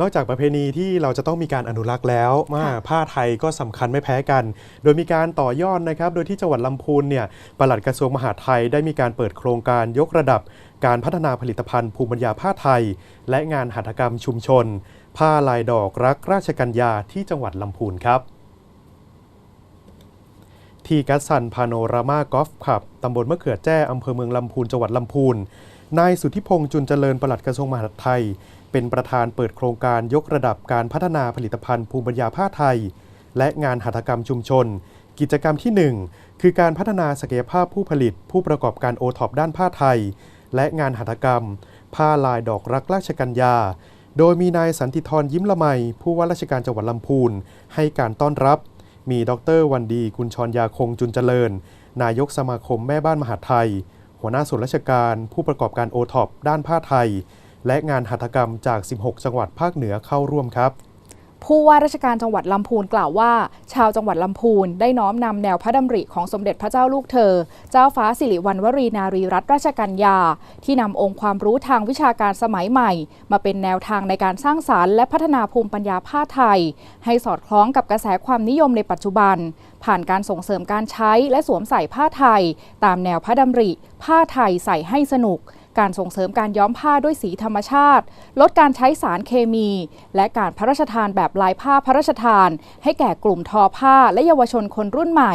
นอกจากประเพณีที่เราจะต้องมีการอนุรักษ์แล้วว่าค่ะผ้าไทยก็สำคัญไม่แพ้กัน โดยมีการต่อยอดนะครับ โดยที่จังหวัดลำพูนเนี่ยปลัดกระทรวงมหาดไทยได้มีการเปิดโครงการยกระดับ การพัฒนาผลิตภัณฑ์ภูมิปัญญาผ้าไทย และงานหัตถกรรมชุมชน ผ้าลายดอกรักราชกัญญาที่จังหวัดลำพูนครับที่กัสซันพาโนรามากอล์ฟคลับตำบลมะเขือแจ้อำเภอเมืองลำพูนจังหวัดลำพูนนายสุทธิพงษ์จุนเจริญปลัดกระทรวงมหาดไทย เป็นประธานเปิดโครงการยกระดับการพัฒนาผลิตภัณฑ์ภูมิปัญญาผ้าไทย และงานหัตถกรรมชุมชน กิจกรรมที่ 1 คือการพัฒนาศักยภาพผู้ผลิต ผู้ประกอบการโอท็อปด้านผ้าไทย และงานหัตถกรรม ผ้าลายดอกรักราชกัญญา โดยมีนายสันติธรยิ้มละไม ผู้ว่าราชการจังหวัดลำพูนให้การต้อนรับ มีดรวันดีกุลชรยาคงจุนเจริญ นายกสมาคมแม่บ้านมหาไทย หัวหน้าส่วนราชการ ผู้ประกอบการโอท็อปด้านผ้าไทย และงานหัตถกรรมจาก 16 จังหวัดภาคเหนือเข้าร่วมครับผู้ว่าราชการจังหวัดลำพูนกล่าวว่า ชาวจังหวัดลำพูนได้น้อมนำแนวพระดำริของสมเด็จพระเจ้าลูกเธอ เจ้าฟ้าสิริวัณวรีนารีรัตนราชกัญญา ที่นำองค์ความรู้ทางวิชาการสมัยใหม่ มาเป็นแนวทางในการสร้างสารรค์และพัฒนาภูมิปัญญาผ้าไทย ให้สอดคล้องกับกระแสความนิยมในปัจจุบัน ผ่านการส่งเสริมการใช้และสวมใส่ผ้าไทย ตามแนวพระดำริ ผ้าไทยใส่ให้สนุก การส่งเสริมการย้อมผ้าด้วยสีธรรมชาติ ลดการใช้สารเคมี และการพระราชทานแบบลายผ้าพระราชทาน ให้แก่กลุ่มทอผ้าและเยาวชนคนรุ่นใหม่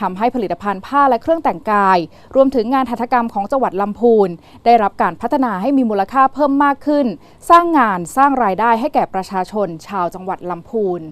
ทำให้ผลิตภัณฑ์ผ้าและเครื่องแต่งกาย รวมถึงงานหัตถกรรมของจังหวัดลำพูน ได้รับการพัฒนาให้มีมูลค่าเพิ่มมากขึ้น สร้างงานสร้างรายได้ให้แก่ประชาชนชาวจังหวัดลำพูน